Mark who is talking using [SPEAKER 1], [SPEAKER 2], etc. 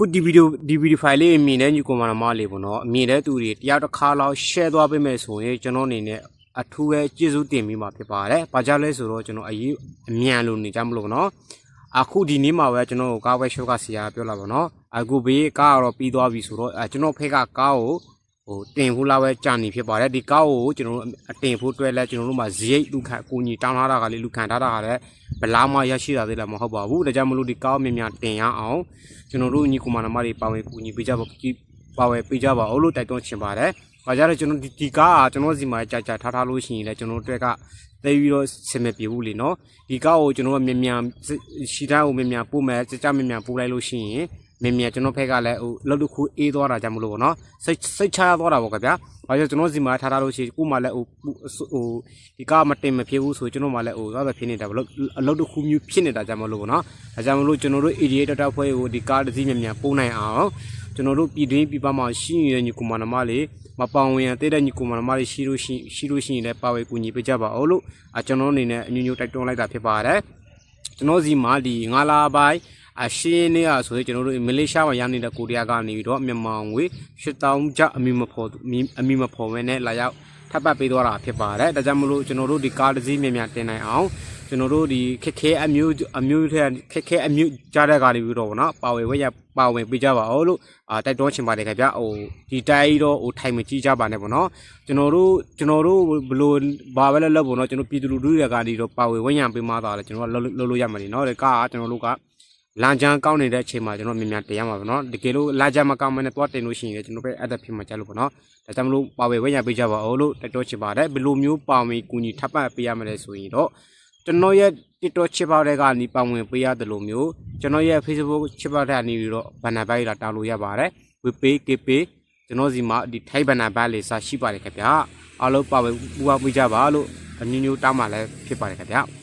[SPEAKER 1] ခုဒီဗီဒီယိုဒီဗီဒီယိုဖိုင်လေးမြင်တဲ့ညီကောင်မတော်မလေးပေါ့နော်မြင်တဲ့သူတွေတယောက်တစ်ခါလောက် share သွားပေးမယ်ဆိုရင်ကျွန်တော်အနေနဲ့အထူးပဲကျေးဇူးတင်မိမှာဖြစ်ပါတယ်။ဘာကြောင့်လဲဆိုတော့ကျွန်တော်အရေးအမြန်လို့နေကြမလို့ပေါ့နော်။အခုဒီနေ့မှာပဲကျွန်တော်ကားဝဲရှိုးကဆရာပြောလာပါတော့။အခုဘေးကားကတော့ပြီးသွားပြီဆိုတော့အဲကျွန်တော်ဖက်ကကားကိုဟိုတင်ဖို့လာပဲကြာနေဖြစ်ပါတယ်။ဒီကားကိုကျွန်တော်တို့အတင်ဖို့တွဲလဲကျွန်တော်တို့မှာဇိတ်လူခံကိုညီတောင်းထားတာကလေးလူခံထားတာကလည်း ဘလားမှရရှိတာသေးလည်းမဟုတ်ပါဘူး။ဒါကြောင့်မလို့ဒီကားကိုမြန်မြန်တင်ရအောင်ကျွန်တော်တို့ညီကူမနာမတွေပါဝင်ကူညီပေးကြပါပါဝင်ပေးကြပါအောင်လို့တိုက်တွန်းချင်ပါတယ်။ဘာကြလဲကျွန်တော်ဒီဒီကားကကျွန်တော်စီမှာကြာကြာထားထားလို့ရှိရင်လည်းကျွန်တော်တို့အတွက်ကသိပြီးတော့ဆင်မပြေဘူးလေနော်။ဒီကားကိုကျွန်တော်တို့မြန်မြန်ရှီသားကိုမြန်မြန်ပို့မယ်ကြကြမြန်မြန်ပို့လိုက်လို့ရှိရင် မြန်မြန်ကျွန်တော်ဖက်ကလည်းဟိုလောက်တစ်ခုအေးသွားတာကြောင့်မလို့ပေါ့နော်စိတ်စိတ်ချရသွားတာပေါ့ခင်ဗျာ။ဘာကြောင့်ကျွန်တော်စီမှာထားထားလို့ရှိရင်ကို့မှလည်းဟိုဟိုဒီကားမတင်မဖြစ်ဘူးဆိုကျွန်တော်မှလည်းဟိုသွားပဲဖြစ်နေတာဘလို့အလုပ်တစ်ခုမျိုးဖြစ်နေတာကြောင့်မလို့ပေါ့နော်။ဒါကြောင့်မလို့ကျွန်တော်တို့ ADA တက်တက်ဖွဲ့ကိုဒီကားတစ်စီးမြန်မြန်ပို့နိုင်အောင်ကျွန်တော်တို့ပြည်တွင်းပြည်ပမှာရှိနေတဲ့ညီကောင်မနမလေးမပောင်ဝင်ရတဲ့တဲ့ညီကောင်မနမလေးရှိလို့ရှိရှိလို့ရှိရင်လည်းပါဝဲကူညီပေးကြပါအောင်လို့အကျွန်တော်အနေနဲ့အညညတိုက်တွန်းလိုက်တာဖြစ်ပါတယ်ကျွန်တော်စီမှာဒီငါလာပိုင်း အရှင်းနေရဆိုရင်ကျွန်တော်တို့မလေးရှားမှာရနေတဲ့ကိုရီးယားကနေပြီးတော့မြန်မာငွေ8000ကျပ်အမီမဖော်အမီမဖော်မဲနဲ့လာရောက်ထပ်ပတ်ပေးသွားတာဖြစ်ပါတယ်ဒါကြောင့်မလို့ကျွန်တော်တို့ဒီကားတစ်စီးမြန်မြန်တင်နိုင်အောင်ကျွန်တော်တို့ဒီခက်ခဲအမျိုးအမျိုးထဲခက်ခဲအမျိုးကြားတဲ့ကားတွေပြီးတော့ဗောနော်ပါဝယ်ဝဲရပါဝင်ပေးကြပါဦးလို့အာတိုက်တွန်းချင်ပါတယ်ခင်ဗျဟိုဒီတိုင်းတော့ဟိုထိုင်မကြည့်ကြပါနဲ့ဗောနော်ကျွန်တော်တို့ကျွန်တော်တို့ဘလို့ဘာပဲလဲလဲဗောနော်ကျွန်တော်ပြည်သူလူထုတွေကဒီတော့ပါဝယ်ဝဲရပေးမှသာလဲကျွန်တော်ကလှုပ်လို့ရမှာနေနော်ဒီကားကကျွန်တော်တို့က လမ်းကြမ်းကောင်းနေတဲ့အချိန်မှာကျွန်တော်မြန်မြန်တင်ရမှာဗောနော်တကယ်လို့လမ်းကြမ်းမကောင်းမနဲ့သွားတင်လို့ရှိရင်ကျွန်တော်ပဲအဲ့ဒါဖြစ်မှာကြလို့ဗောနော်ဒါကြောင့်မလို့ပါဝယ်ဝဲရပေးကြပါဦးလို့တိုက်တွန်းချင်ပါတယ်ဘယ်လိုမျိုးပါဝင်ကူညီထပ်ပပေးရမလဲဆိုရင်တော့ကျွန်တော်ရဲ့ TikTok ချစ်ပေါက်တဲ့ကနေပါဝင်ပေးရတယ်လို့မျိုးကျွန်တော်ရဲ့ Facebook ချစ်ပေါက်တဲ့ကနေပြီးတော့ဘန်နာဘိုက်လာတောင်းလို့ရပါတယ်ဝေပေးကေပေးကျွန်တော်စီမှာဒီထိုက်ဘန်နာဘိုက်လေးစာရှိပါတယ်ခင်ဗျာအားလုံးပါဝင်ပူပေါင်းပေးကြပါလို့အညညတောင်းမှလည်းဖြစ်ပါတယ်ခင်ဗျာ